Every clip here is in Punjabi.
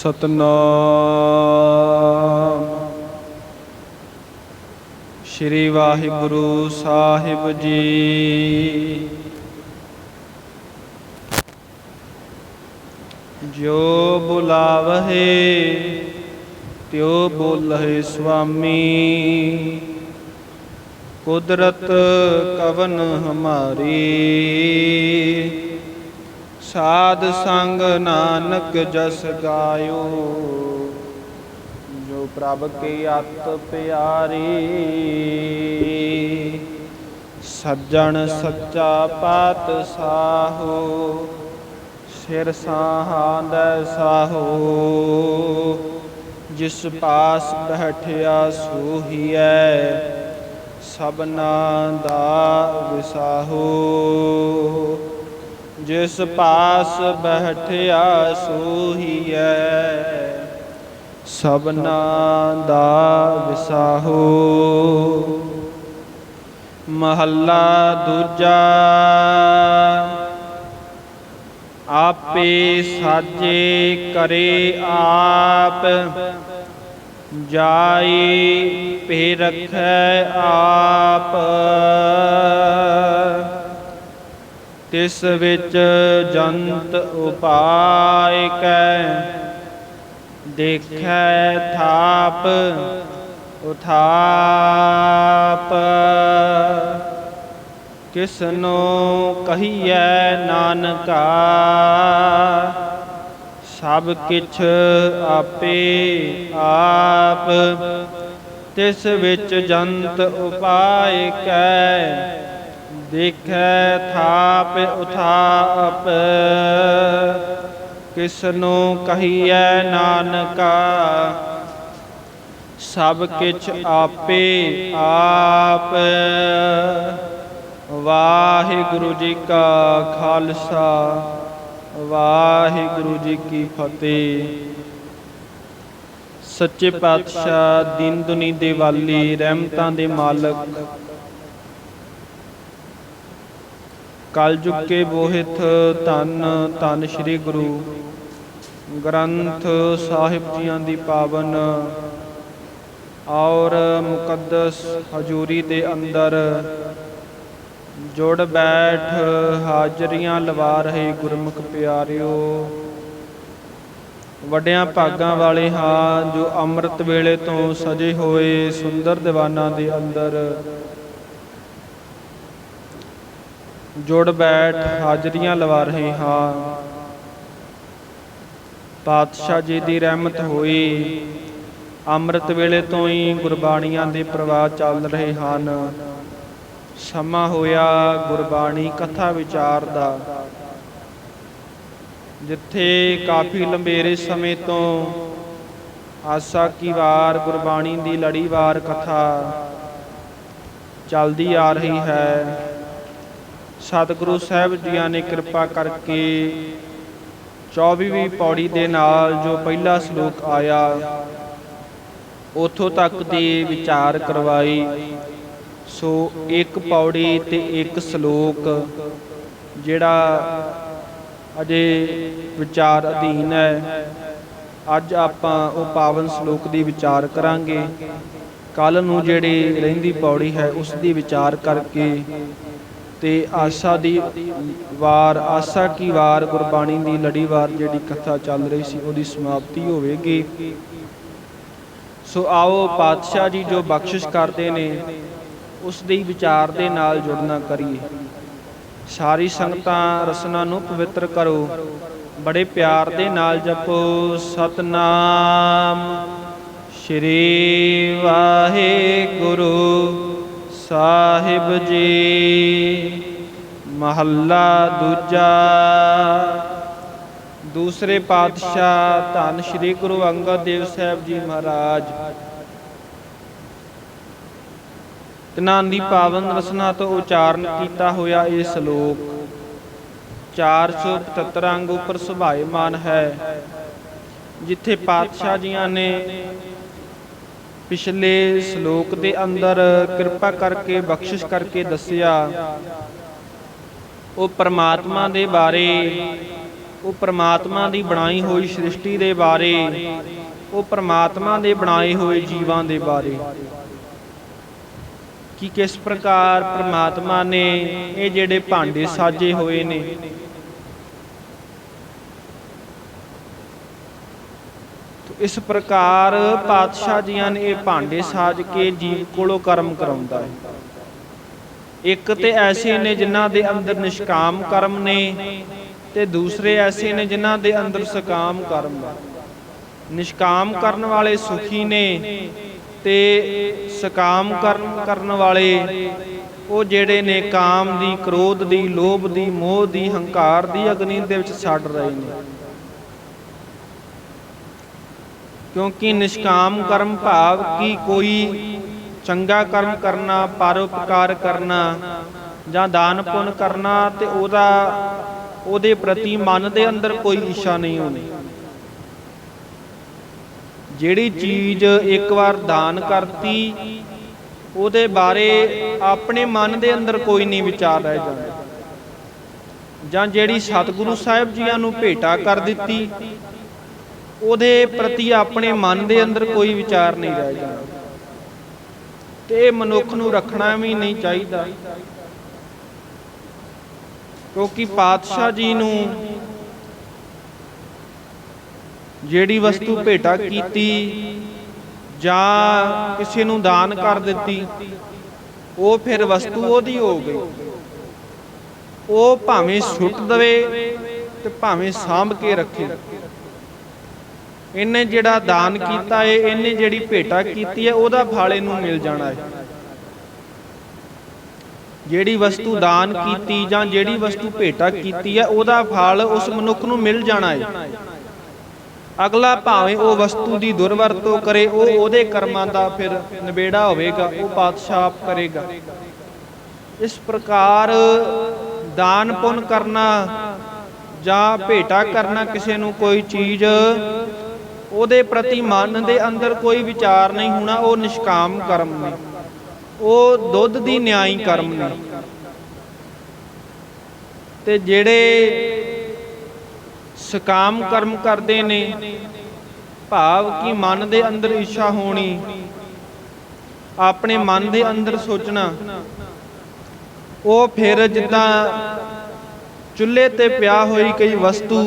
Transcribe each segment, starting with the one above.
ਸਤਨਾਮ। ਸ਼੍ਰੀ ਵਾਹਿਗੁਰੂ ਸਾਹਿਬ ਜੀ। ਜੋ ਬੁਲਾਵਹਿ ਤਿਉ ਬੋਲਹਿ ਸੁਆਮੀ। ਕੁਦਰਤ ਕਵਨ ਹਮਾਰੀ। ਸਾਧ ਸੰਗ ਨਾਨਕ ਜਸ ਗਾਇਓ। ਜੋ ਪ੍ਰਭ ਕੀ ਅਤ ਪਿਆਰੀ, ਸੱਜਣ ਸੱਚਾ ਪਾਤ ਸਾਹੋ ਸਿਰ ਸਾਹਾਂਦੈ ਸਾਹੋ, ਜਿਸ ਪਾਸ ਬੈਠਿਆ ਸੋਹੀਐ, ਸਭਨਾ ਦਾ ਵਿਸਾਹੋ। ਜਿਸ ਪਾਸ ਬੈਠਿਆ ਸੋਹੀਐ, ਸਭਨਾ ਦਾ ਵਿਸਾਹੋ। ਮਹੱਲਾ ਦੂਜਾ, ਆਪੇ ਸਾਜੇ ਕਰੇ ਆਪ, ਜਾਈ ਭੇ ਰਖੈ ਆਪ। ਤਿਸ ਵਿੱਚ ਜੰਤ ਉਪਾਇ ਕੈ। ਦੇਖੈ ਥਾਪ, ਉਥਾਪ। ਕਿਸਨੋ ਕਹੀਐ ਨਾਨਕਾ। ਸਭ ਕਿਛ ਆਪੇ ਆਪ। ਤਿਸ ਵਿੱਚ ਜੰਤ ਉਪਾਇ ਕੈ। ਦੇਖੈ ਥਾਪ ਉਥਾਪ ਕਿਸਨੋ ਕਹੀਐ ਨਾਨਕਾ, ਸਭ ਕਿਛ ਆਪੇ ਆਪ। ਵਾਹਿਗੁਰੂ ਜੀ ਕਾ ਖਾਲਸਾ, ਵਾਹਿਗੁਰੂ ਜੀ ਕੀ ਫਤਿਹ। ਸੱਚੇ ਪਾਤਸ਼ਾਹ ਦਿਨ ਦੁਨੀ ਦੇ ਵਾਲੀ ਰਹਿਮਤਾਂ ਦੇ ਮਾਲਕ ਕਲ ਯੁਗ ਕੇ ਬੋਹਿਤ ਧੰਨ ਧੰਨ ਸ੍ਰੀ ਗੁਰੂ ਗ੍ਰੰਥ ਸਾਹਿਬ ਜੀਆਂ ਦੀ ਪਾਵਨ ਔਰ ਮੁਕੱਦਸ ਹਜ਼ੂਰੀ ਦੇ ਅੰਦਰ ਜੁੜ ਬੈਠ ਹਾਜ਼ਰੀਆਂ ਲਵਾ ਰਹੇ ਗੁਰਮੁਖ ਪਿਆਰਿਓ। ਵੱਡਿਆਂ ਭਾਗਾਂ ਵਾਲੇ ਹਾਂ ਜੋ ਅੰਮ੍ਰਿਤ ਵੇਲੇ ਤੋਂ ਸਜੇ ਹੋਏ ਸੁੰਦਰ ਦੀਵਾਨਾਂ ਦੇ ਅੰਦਰ ਜੁੜ ਬੈਠ ਹਾਜ਼ਰੀਆਂ ਲਵਾ ਰਹੇ ਹਾਂ। ਪਾਤਸ਼ਾਹ ਜੀ ਦੀ ਰਹਿਮਤ ਹੋਈ। ਅੰਮ੍ਰਿਤ ਵੇਲੇ ਤੋਂ ਹੀ ਗੁਰਬਾਣੀਆਂ ਦੇ ਪ੍ਰਵਾਹ ਚੱਲ ਰਹੇ ਹਨ। ਸਮਾਂ ਹੋਇਆ ਗੁਰਬਾਣੀ ਕਥਾ ਵਿਚਾਰ ਦਾ। ਜਿੱਥੇ ਕਾਫੀ ਲੰਬੇਰੇ ਸਮੇਂ ਤੋਂ ਆਸਾ ਕੀ ਵਾਰ ਗੁਰਬਾਣੀ ਦੀ ਲੜੀਵਾਰ ਕਥਾ ਚੱਲਦੀ ਆ ਰਹੀ ਹੈ। ਸਤਿਗੁਰੂ ਸਾਹਿਬ ਜੀਆਂ ਨੇ ਕਿਰਪਾ ਕਰਕੇ 24ਵੀਂ ਪੌੜੀ ਦੇ ਨਾਲ ਜੋ ਪਹਿਲਾ ਸ਼ਲੋਕ ਆਇਆ, ਉਥੋਂ ਤੱਕ ਦੀ ਵਿਚਾਰ ਕਰਵਾਈ। ਸੋ ਇੱਕ ਪੌੜੀ ਤੇ ਇੱਕ ਸ਼ਲੋਕ, ਜਿਹੜਾ ਅਜੇ ਵਿਚਾਰ ਅਧੀਨ ਹੈ। ਅੱਜ ਆਪਾਂ ਉਹ ਪਾਵਨ ਸ਼ਲੋਕ ਦੀ ਵਿਚਾਰ ਕਰਾਂਗੇ। ਕੱਲ ਨੂੰ ਜਿਹੜੀ ਰਹਿੰਦੀ ਪੌੜੀ ਹੈ, ਉਸ ਦੀ ਵਿਚਾਰ ਕਰਕੇ ਤੇ ਆਸਾ ਦੀ ਵਾਰ, ਆਸਾ ਕੀ ਵਾਰ, ਗੁਰਬਾਣੀ ਦੀ ਲੜੀਵਾਰ ਜਿਹੜੀ ਕਥਾ ਚੱਲ ਰਹੀ ਸੀ, ਉਹਦੀ ਸਮਾਪਤੀ ਹੋਵੇਗੀ। ਸੋ ਆਓ ਪਾਤਸ਼ਾਹ ਜੀ ਜੋ ਬਖਸ਼ਿਸ਼ ਕਰਦੇ ਨੇ, ਉਸ ਦੀ ਵਿਚਾਰ ਦੇ ਨਾਲ ਜੁੜਨਾ ਕਰੀਏ। ਸਾਰੀ ਸੰਗਤਾਂ ਰਸਨਾ ਨੂੰ ਪਵਿੱਤਰ ਕਰੋ। ਬੜੇ ਪਿਆਰ ਦੇ ਨਾਲ ਜਪੋ। ਸਤਨਾਮ। ਸ਼੍ਰੀ ਵਾਹਿਗੁਰੂ। ਸਾਹਿਬ ਜੀ। ਮਹੱਲਾ ਦੂਜਾ। ਦੂਸਰੇ ਪਾਤਸ਼ਾਹ ਧੰਨ ਸ਼੍ਰੀ ਗੁਰੂ ਅੰਗਦ ਦੇਵ ਸਾਹਿਬ ਜੀ ਮਹਾਰਾਜ। ਤਿਨਾਂ ਦੀ ਪਾਵਨ ਰਸਨਾ ਤੋਂ ਉਚਾਰਨ ਕੀਤਾ ਹੋਇਆ ਇਹ ਸ਼ਲੋਕ 475 ਅੰਗ ਉੱਪਰ ਸੁਭਾਏਮਾਨ ਹੈ, ਜਿੱਥੇ ਪਾਤਸ਼ਾਹ ਜੀਆਂ ਨੇ ਪਿਛਲੇ ਸ਼ਲੋਕ ਦੇ ਅੰਦਰ ਕਿਰਪਾ ਕਰਕੇ, ਬਖਸ਼ਿਸ਼ ਕਰਕੇ ਦੱਸਿਆ, ਉਹ ਪਰਮਾਤਮਾ ਦੇ ਬਾਰੇ, ਉਹ ਪਰਮਾਤਮਾ ਦੀ ਬਣਾਈ ਹੋਈ ਸ੍ਰਿਸ਼ਟੀ ਦੇ ਬਾਰੇ, ਉਹ ਪ੍ਰਮਾਤਮਾ ਦੇ ਬਣਾਏ ਹੋਏ ਜੀਵਾਂ ਦੇ ਬਾਰੇ। ਕਿ ਕਿਸ ਪ੍ਰਕਾਰ ਪ੍ਰਮਾਤਮਾ ਨੇ ਇਹ ਜਿਹੜੇ ਭਾਂਡੇ ਸਾਜੇ ਹੋਏ ਨੇ ਇਸ ਪ੍ਰਕਾਰ ਪਾਤਸ਼ਾਹ ਜੀਆਂ ਨੇ ਇਹ ਭਾਂਡੇ ਸਾਜ ਕੇ ਜੀਵ ਕੋਲੋਂ ਕਰਮ ਕਰਾਉਂਦਾ ਹੈ। ਇੱਕ ਤੇ ਐਸੇ ਨੇ ਜਿਨ੍ਹਾਂ ਦੇ ਅੰਦਰ ਨਿਸ਼ਕਾਮ ਕਰਮ ਨੇ ਤੇ ਦੂਸਰੇ ਐਸੇ ਨੇ ਜਿਨ੍ਹਾਂ ਦੇ ਅੰਦਰ ਸਕਾਮ ਕਰਮ ਨਿਸ਼ਕਾਮ ਕਰਨ ਵਾਲੇ ਸੁਖੀ ਨੇ ਤੇ ਸਕਾਮ ਕਰਮ ਕਰਨ ਵਾਲੇ ਉਹ ਜਿਹੜੇ ਨੇ ਕਾਮ ਦੀ, ਕ੍ਰੋਧ ਦੀ, ਲੋਭ ਦੀ, ਮੋਹ ਦੀ, ਹੰਕਾਰ ਦੀ, ਅਗਨੀ ਦੇ ਵਿੱਚ ਸੜ ਰਹੇ ਨੇ। ਕਿਉਂਕਿ ਨਿਸ਼ਕਾਮ ਕਰਮ ਭਾਵ ਕਿ ਕੋਈ ਚੰਗਾ ਕਰਮ ਕਰਨਾ, ਪਰਉਪਕਾਰ ਕਰਨਾ ਜਾਂ ਦਾਨ ਪੁੰਨ ਕਰਨਾ ਤੇ ਉਹਦਾ, ਉਹਦੇ ਪ੍ਰਤੀ ਮਨ ਦੇ ਅੰਦਰ ਕੋਈ ਇੱਛਾ ਨਹੀਂ ਹੋਣੀ ਜਿਹੜੀ ਚੀਜ਼ ਇੱਕ ਵਾਰ ਦਾਨ ਕਰਤੀ, ਉਹਦੇ ਬਾਰੇ ਆਪਣੇ ਮਨ ਦੇ ਅੰਦਰ ਕੋਈ ਨਹੀਂ ਵਿਚਾਰ ਰਹਿ ਜਾਂਦਾ। ਜਾਂ ਜਿਹੜੀ ਸਤਿਗੁਰੂ ਸਾਹਿਬ ਜੀਆਂ ਨੂੰ ਭੇਟਾ ਕਰ ਦਿੱਤੀ ਉਹਦੇ ਪ੍ਰਤੀ ਆਪਣੇ ਮਨ ਦੇ ਅੰਦਰ ਕੋਈ ਵਿਚਾਰ ਨਹੀਂ ਰਹਿ ਜਾਂਦਾ। ਤੇ ਮਨੁੱਖ ਨੂੰ ਰੱਖਣਾ ਵੀ ਨਹੀਂ ਚਾਹੀਦਾ। ਕਿਉਂਕਿ ਪਾਤਸ਼ਾਹ ਜੀ ਨੂੰ ਜਿਹੜੀ ਵਸਤੂ ਭੇਟਾ ਕੀਤੀ ਜਾਂ ਕਿਸੇ ਨੂੰ ਦਾਨ ਕਰ ਦਿੱਤੀ, ਉਹ ਫਿਰ ਵਸਤੂ ਉਹਦੀ ਹੋ ਗਈ। ਉਹ ਭਾਵੇਂ ਸੁੱਟ ਦਵੇ ਤੇ ਭਾਵੇਂ ਸਾਂਭ ਕੇ ਰੱਖੇ। ਇਹਨੇ ਜਿਹੜਾ ਦਾਨ ਕੀਤਾ ਏ, ਇਹਨੇ ਜਿਹੜੀ ਭੇਟਾ ਕੀਤੀ ਹੈ ਉਹਦਾ ਫਲ ਇਹਨੂੰ ਮਿਲ ਜਾਣਾ ਹੈ ਜਿਹੜੀ ਵਸਤੂ ਦਾਨ ਕੀਤੀ ਜਾਂ ਜਿਹੜੀ ਵਸਤੂ ਭੇਟਾ ਕੀਤੀ ਹੈ ਉਹਦਾ ਫਲ ਉਸ ਮਨੁੱਖ ਨੂੰ ਮਿਲ ਜਾਣਾ ਹੈ ਅਗਲਾ ਭਾਵੇਂ ਉਹ ਵਸਤੂ ਦੀ ਦੁਰਵਰਤੋਂ ਕਰੇ, ਉਹ ਉਹਦੇ ਕਰਮਾਂ ਦਾ ਫਿਰ ਨਿਬੇੜਾ ਹੋਵੇਗਾ, ਉਹ ਪਾਤਸ਼ਾਹ ਆਪ ਕਰੇਗਾ। ਇਸ ਪ੍ਰਕਾਰ ਦਾਨ ਪੁੰਨ ਕਰਨਾ ਜਾਂ ਭੇਟਾ ਕਰਨਾ ਕਿਸੇ ਨੂੰ ਕੋਈ ਚੀਜ਼ ਉਹਦੇ ਪ੍ਰਤੀ ਮਨ ਦੇ ਅੰਦਰ ਕੋਈ ਵਿਚਾਰ ਨਹੀਂ ਹੋਣਾ, ਉਹ ਨਿਸ਼ਕਾਮ ਕਰਮ ਨੇ। ਉਹ ਦੁੱਧ ਦੀ ਨਿਆਈ ਕਰਮ ਨੇ। ਤੇ ਜਿਹੜੇ ਸਕਾਮ ਕਰਮ ਕਰਦੇ ਨੇ, ਭਾਵ ਕਿ ਮਨ ਦੇ ਅੰਦਰ ਇੱਛਾ ਹੋਣੀ, ਆਪਣੇ ਮਨ ਦੇ ਅੰਦਰ ਸੋਚਣਾ, ਉਹ ਫਿਰ ਜਿੱਦਾਂ ਚੁੱਲ੍ਹੇ ਤੇ ਪਿਆ ਹੋਈ ਕਈ ਵਸਤੂ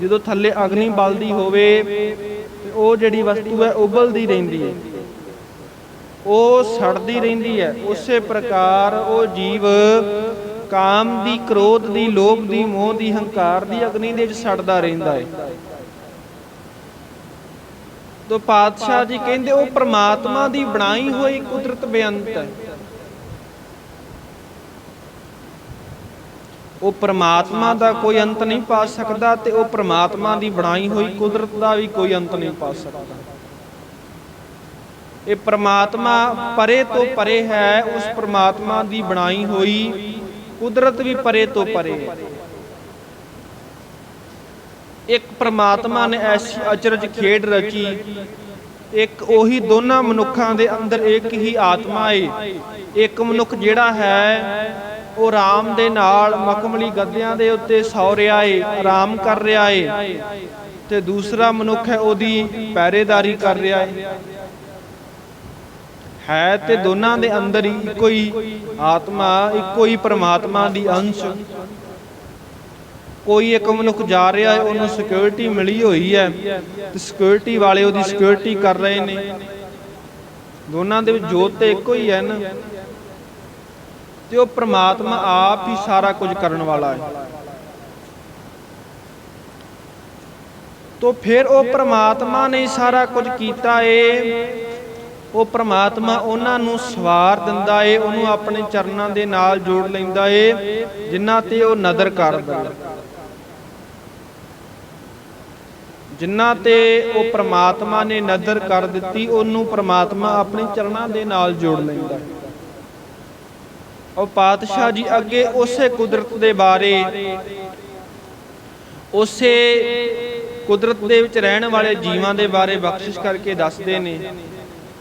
ਜਦੋਂ ਥੱਲੇ ਅਗਨੀ ਬਲਦੀ ਹੋਵੇ, ਤੇ ਉਹ ਜਿਹੜੀ ਵਸਤੂ ਹੈ ਉਬਲਦੀ ਰਹਿੰਦੀ ਹੈ। ਉਹ ਸੜਦੀ ਰਹਿੰਦੀ ਹੈ। ਉਸੇ ਪ੍ਰਕਾਰ ਉਹ ਜੀਵ ਕਾਮ ਦੀ ਕ੍ਰੋਧ ਦੀ, ਲੋਭ ਦੀ, ਮੋਹ ਦੀ, ਹੰਕਾਰ ਦੀ ਅਗਨੀ ਦੇ ਵਿੱਚ ਸੜਦਾ ਰਹਿੰਦਾ ਹੈ। ਤੋ ਪਾਤਸ਼ਾਹ ਜੀ ਕਹਿੰਦੇ ਉਹ ਪ੍ਰਮਾਤਮਾ ਦੀ ਬਣਾਈ ਹੋਈ ਕੁਦਰਤ ਬੇਅੰਤ ਹੈ। ਉਹ ਪ੍ਰਮਾਤਮਾ ਦਾ ਕੋਈ ਅੰਤ ਨਹੀਂ ਪਾ ਸਕਦਾ ਤੇ ਉਹ ਪ੍ਰਮਾਤਮਾ ਦੀ ਬਣਾਈ ਹੋਈ ਕੁਦਰਤ ਦਾ ਵੀ ਕੋਈ ਅੰਤ ਨਹੀਂ ਪਾ ਸਕਦਾ। ਇਹ ਪ੍ਰਮਾਤਮਾ ਪਰੇ ਤੋਂ ਪਰੇ ਹੈ, ਉਸ ਪ੍ਰਮਾਤਮਾ ਦੀ ਬਣਾਈ ਹੋਈ ਕੁਦਰਤ ਵੀ ਪਰੇ ਤੋਂ ਪਰੇ ਹੈ। ਇੱਕ ਪ੍ਰਮਾਤਮਾ ਨੇ ਐਸੀ ਅਚਰਜ ਖੇਡ ਰਚੀ, ਇੱਕ ਉਹੀ ਦੋਨਾਂ ਮਨੁੱਖਾਂ ਦੇ ਅੰਦਰ ਇੱਕ ਹੀ ਆਤਮਾ ਏ। ਇੱਕ ਮਨੁੱਖ ਜਿਹੜਾ ਹੈ ਉਹ ਆਰਾਮ ਦੇ ਨਾਲ ਮਖਮਲੀ ਗੱਦਿਆਂ ਦੇ ਉੱਤੇ ਸੌ ਰਿਹਾ ਏ, ਆਰਾਮ ਕਰ ਰਿਹਾ ਏ। ਤੇ ਦੂਸਰਾ ਮਨੁੱਖ ਹੈ ਉਹਦੀ ਪਹਿਰੇਦਾਰੀ ਕਰ ਰਿਹਾ ਏ। ਹੈ ਤੇ ਦੋਨਾਂ ਦੇ ਅੰਦਰ ਹੀ ਇੱਕੋ ਹੀ ਆਤਮਾ, ਇੱਕੋ ਹੀ ਪ੍ਰਮਾਤਮਾ ਦੀ ਅੰਸ਼। ਕੋਈ ਇੱਕ ਮਨੁੱਖ ਜਾ ਰਿਹਾ ਹੈ ਉਹਨੂੰ ਸਿਕਿਉਰਿਟੀ ਮਿਲੀ ਹੋਈ ਹੈ ਤੇ ਸਿਕਿਉਰਿਟੀ ਵਾਲੇ ਉਹਦੀ ਸਿਕਿਉਰਿਟੀ ਕਰ ਰਹੇ ਨੇ। ਦੋਨਾਂ ਦੇ ਵਿੱਚ ਜੋਤ ਤੇ ਇੱਕੋ ਹੀ ਹੈ ਨਾ। ਤੇ ਉਹ ਪ੍ਰਮਾਤਮਾ ਆਪ ਹੀ ਸਾਰਾ ਕੁਝ ਕਰਨ ਵਾਲਾ ਹੈ। ਤੋ ਫਿਰ ਉਹ ਪ੍ਰਮਾਤਮਾ ਨੇ ਸਾਰਾ ਕੁਝ ਕੀਤਾ ਏ। ਉਹ ਪ੍ਰਮਾਤਮਾ ਉਹਨਾਂ ਨੂੰ ਸਵਾਰ ਦਿੰਦਾ ਏ, ਉਹਨੂੰ ਆਪਣੇ ਚਰਨਾਂ ਦੇ ਨਾਲ ਜੋੜ ਲੈਂਦਾ ਏ, ਜਿਨ੍ਹਾਂ ਤੇ ਉਹ ਨਦਰ ਕਰਦਾ ਜਿਨ੍ਹਾਂ ਤੇ ਉਹ ਪ੍ਰਮਾਤਮਾ ਨੇ ਨਦਰ ਕਰ ਦਿੱਤੀ, ਉਹਨੂੰ ਪ੍ਰਮਾਤਮਾ ਆਪਣੇ ਚਰਨਾਂ ਦੇ ਨਾਲ ਜੋੜ ਲੈਂਦਾ ਹੈ ਉਹ ਪਾਤਸ਼ਾਹ ਜੀ ਅੱਗੇ ਉਸੇ ਕੁਦਰਤ ਦੇ ਬਾਰੇ, ਉਸੇ ਕੁਦਰਤ ਦੇ ਵਿੱਚ ਰਹਿਣ ਵਾਲੇ ਜੀਵਾਂ ਦੇ ਬਾਰੇ ਬਖਸ਼ਿਸ਼ ਕਰਕੇ ਦੱਸਦੇ ਨੇ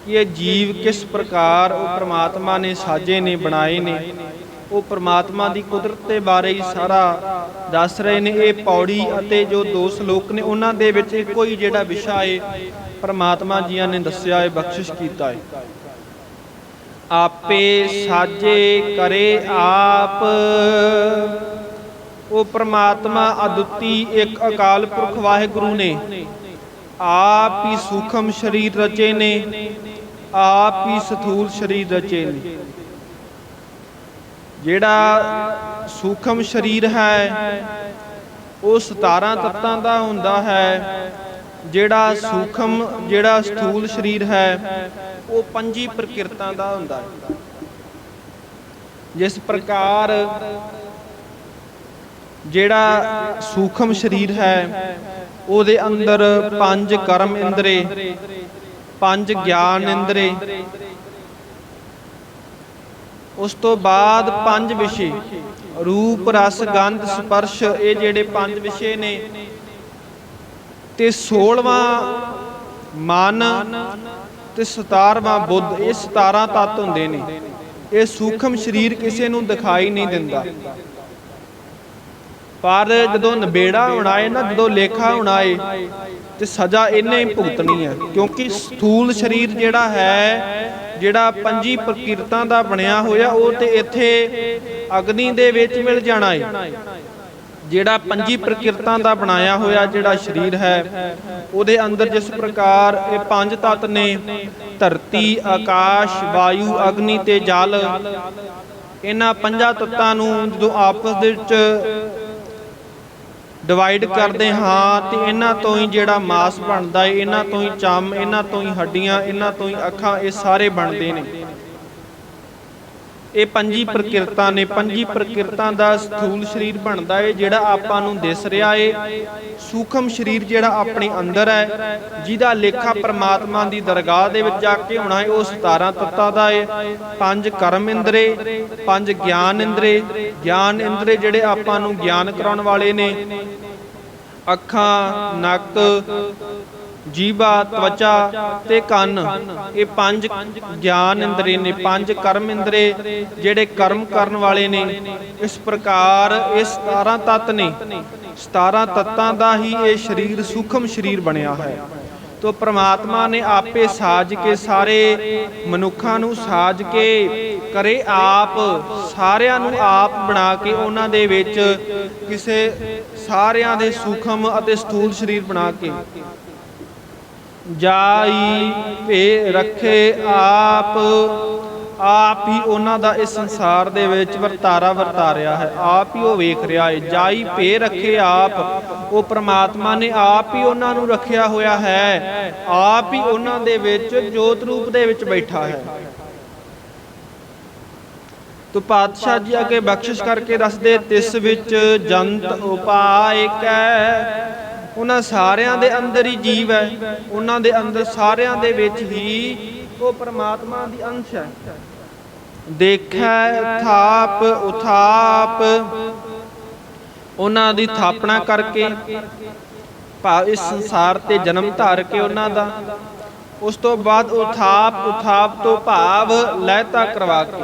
ਕਿ ਇਹ ਜੀਵ ਕਿਸ ਪ੍ਰਕਾਰ ਉਹ ਪ੍ਰਮਾਤਮਾ ਨੇ ਸਾਜੇ ਨੇ, ਬਣਾਏ ਨੇ। ਉਹ ਪ੍ਰਮਾਤਮਾ ਦੀ ਕੁਦਰਤ ਦੇ ਬਾਰੇ ਹੀ ਸਾਰਾ ਦੱਸ ਰਹੇ ਨੇ। ਇਹ ਪੌੜੀ ਅਤੇ ਜੋ ਦੋ ਸ਼ਲੋਕ ਨੇ, ਉਹਨਾਂ ਦੇ ਵਿੱਚ ਇੱਕੋ ਹੀ ਜਿਹੜਾ ਵਿਸ਼ਾ ਹੈ, ਪ੍ਰਮਾਤਮਾ ਜੀਆਂ ਨੇ ਦੱਸਿਆ ਹੈ, ਬਖਸ਼ਿਸ਼ ਕੀਤਾ ਹੈ। ਆਪੇ ਸਾਜੇ ਕਰੇ ਆਪ। ਉਹ ਪ੍ਰਮਾਤਮਾ ਅਦੁੱਤੀ ਇੱਕ ਅਕਾਲ ਪੁਰਖ ਵਾਹਿਗੁਰੂ ਨੇ। ਆਪ ਹੀ ਸੂਖਮ ਸਰੀਰ ਰਚੇ ਨੇ। ਆਪ ਹੀ ਸਥੂਲ ਸਰੀਰ ਰਚੇ ਨੇ। ਜਿਹੜਾ ਸੂਖਮ ਸਰੀਰ ਹੈ, ਉਹ 17 ਤੱਤਾਂ ਦਾ ਹੁੰਦਾ ਹੈ। ਜਿਹੜਾ ਸੂਖਮ, ਜਿਹੜਾ ਸਥੂਲ ਸਰੀਰ ਹੈ ਉਹ ਪੰਜੀ ਪ੍ਰਕਿਰਤਾਂ ਦਾ ਹੁੰਦਾ ਹੈ। ਜਿਸ ਪ੍ਰਕਾਰ ਜਿਹੜਾ ਸੂਖਮ ਸਰੀਰ ਹੈ, ਉਹਦੇ ਅੰਦਰ ਪੰਜ ਕਰਮ ਇੰਦਰੇ, ਪੰਜ ਗਿਆਨ ਇੰਦਰੇ। ਉਸ ਤੋਂ ਬਾਅਦ ਪੰਜ ਵਿਸ਼ੇ, ਰੂਪ, ਰਸ, ਗੰਧ, ਸਪਰਸ਼, ਇਹ ਜਿਹੜੇ ਪੰਜ ਵਿਸ਼ੇ ਨੇ, ਤੇ 16ਵਾਂ ਮਨ ਤੇ 17ਵਾਂ ਬੁੱਧ, ਇਹ 17 ਤੱਤ ਹੁੰਦੇ ਨੇ। ਇਹ ਸੂਖਮ ਸਰੀਰ ਕਿਸੇ ਨੂੰ ਦਿਖਾਈ ਨਹੀਂ ਦਿੰਦਾ। ਪਰ ਜਦੋਂ ਨਬੇੜਾ ਹੋਣਾ ਨਾ, ਜਦੋਂ ਲੇਖਾ ਹੋਣਾ ਤੇ ਸਜ਼ਾ ਇਹਨੇ ਹੀ ਭੁਗਤਣੀ ਹੈ, ਕਿਉਂਕਿ ਸਥੂਲ ਸਰੀਰ ਜਿਹੜਾ ਹੈ, ਜਿਹੜਾ ਪੰਜੀ ਪ੍ਰਕਿਰਤਾਂ ਦਾ ਬਣਿਆ ਹੋਇਆ, ਉਹ ਤੇ ਇੱਥੇ ਅਗਨੀ ਦੇ ਵਿੱਚ ਮਿਲ ਜਾਣਾ ਹੈ ਜਿਹੜਾ ਪੰਜੀ ਪ੍ਰਕਿਰਤਾਂ ਦਾ ਬਣਾਇਆ ਹੋਇਆ ਜਿਹੜਾ ਸਰੀਰ ਹੈ, ਉਹਦੇ ਅੰਦਰ ਜਿਸ ਪ੍ਰਕਾਰ ਇਹ ਪੰਜ ਤੱਤ ਨੇ, ਧਰਤੀ, ਆਕਾਸ਼, ਵਾਯੂ, ਅਗਨੀ ਤੇ ਜਲ, ਇਹਨਾਂ ਪੰਜਾਂ ਤੱਤਾਂ ਨੂੰ ਜਦੋਂ ਆਪਸ ਦੇ ਵਿੱਚ ਡਿਵਾਈਡ ਕਰਦੇ ਹਾਂ, ਤੇ ਇਹਨਾਂ ਤੋਂ ਹੀ ਜਿਹੜਾ ਮਾਸ ਬਣਦਾ ਹੈ ਇਹਨਾਂ ਤੋਂ ਹੀ ਚੰਮ, ਇਹਨਾਂ ਤੋਂ ਹੀ ਹੱਡੀਆਂ, ਇਹਨਾਂ ਤੋਂ ਹੀ ਅੱਖਾਂ, ਇਹ ਸਾਰੇ ਬਣਦੇ ਨੇ। ਇਹ ਪੰਜੀ ਪ੍ਰਕਿਰਤਾਂ ਨੇ। ਪੰਜੀ ਪ੍ਰਕਿਰਤਾਂ ਦਾ ਸਥੂਲ ਸਰੀਰ ਬਣਦਾ ਹੈ ਜਿਹੜਾ ਆਪਾਂ ਨੂੰ ਦਿਸ ਰਿਹਾ ਹੈ ਸੂਖਮ ਸਰੀਰ ਜਿਹੜਾ ਆਪਣੇ ਅੰਦਰ ਹੈ, ਜਿਹਦਾ ਲੇਖਾ ਪ੍ਰਮਾਤਮਾ ਦੀ ਦਰਗਾਹ ਦੇ ਵਿੱਚ ਜਾ ਕੇ ਹੋਣਾ ਹੈ ਉਹ 17 ਤੱਤਾਂ ਦਾ ਏ। ਪੰਜ ਕਰਮ ਇੰਦਰੇ, ਪੰਜ ਗਿਆਨ ਇੰਦਰੇ। ਗਿਆਨ ਇੰਦਰੇ ਜਿਹੜੇ ਆਪਾਂ ਨੂੰ ਗਿਆਨ ਕਰਾਉਣ ਵਾਲੇ ਨੇ। ਅੱਖਾਂ, ਨੱਕ ਜੀਵਾ ਤਵਚਾ ਤੇ ਕੰਨ। ਇਹ ਪੰਜ ਗਿਆਨ ਇੰਦਰੀ ਨੇ, ਪੰਜ ਕਰਮ ਇੰਦਰੇ ਜਿਹੜੇ ਕਰਮ ਕਰਨ ਵਾਲੇ ਨੇ। ਇਸ ਪ੍ਰਕਾਰ ਇਹ 17 ਤੱਤ ਨੇ। 17 ਤੱਤਾਂ ਦਾ ਹੀ ਇਹ ਸਰੀਰ, ਸੂਖਮ ਸਰੀਰ ਬਣਿਆ ਹੈ ਤੋ ਪ੍ਰਮਾਤਮਾ ਨੇ ਆਪੇ ਸਾਜ ਕੇ ਸਾਰੇ ਮਨੁੱਖਾਂ ਨੂੰ ਸਾਜ ਕੇ ਕਰੇ ਆਪ, ਸਾਰਿਆਂ ਨੂੰ ਆਪ ਬਣਾ ਕੇ ਉਹਨਾਂ ਦੇ ਵਿੱਚ ਕਿਸੇ ਸਾਰਿਆਂ ਦੇ ਸੂਖਮ ਅਤੇ ਸਥੂਲ ਸਰੀਰ ਬਣਾ ਕੇ। ਜਾਈ ਭੇ ਰੱਖੇ ਆਪ। ਆਪ ਹੀ ਉਹਨਾਂ ਦਾ ਇਸ ਸੰਸਾਰ ਦੇ ਵਿੱਚ ਵਰਤਾਰਾ ਵਰਤਾਰਿਆ ਹੈ। ਆਪ ਹੀ ਉਹ ਵੇਖ ਰਿਹਾ ਹੈ ਜਾਈ ਭੇ ਰੱਖੇ ਆਪ। ਉਹ ਪ੍ਰਮਾਤਮਾ ਨੇ ਆਪ ਹੀ ਉਹਨਾਂ ਨੂੰ ਰੱਖਿਆ ਹੋਇਆ ਹੈ। ਆਪ ਹੀ ਉਹਨਾਂ ਦੇ ਵਿੱਚ ਜੋਤ ਰੂਪ ਦੇ ਵਿੱਚ ਬੈਠਾ ਹੈ। ਤੋ ਪਾਤਸ਼ਾਹ ਜੀ ਅੱਗੇ ਬਖਸ਼ਿਸ਼ ਕਰਕੇ ਦੱਸਦੇ ਤਿਸ ਵਿੱਚ ਜੰਤ ਉਪਾਇ ਕੈ। ਉਹਨਾਂ ਸਾਰਿਆਂ ਦੇ ਅੰਦਰ ਹੀ ਜੀਵ ਹੈ। ਉਹਨਾਂ ਦੇ ਅੰਦਰ ਸਾਰਿਆਂ ਦੇ ਵਿੱਚ ਹੀ ਉਹ ਪ੍ਰਮਾਤਮਾ ਦੀ ਅੰਸ਼ ਹੈ। ਦੇਖੈ ਥਾਪ ਉਥਾਪ। ਉਹਨਾਂ ਦੀ ਥਾਪਣਾ ਕਰਕੇ ਭਾਵ ਇਸ ਸੰਸਾਰ ਤੇ ਜਨਮ ਧਾਰ ਕੇ ਉਹਨਾਂ ਦਾ। ਉਸ ਤੋਂ ਬਾਅਦ ਉਥਾਪ ਉਥਾਪ ਤੋਂ ਭਾਵ ਲੈਤਾ ਕਰਵਾ ਕੇ।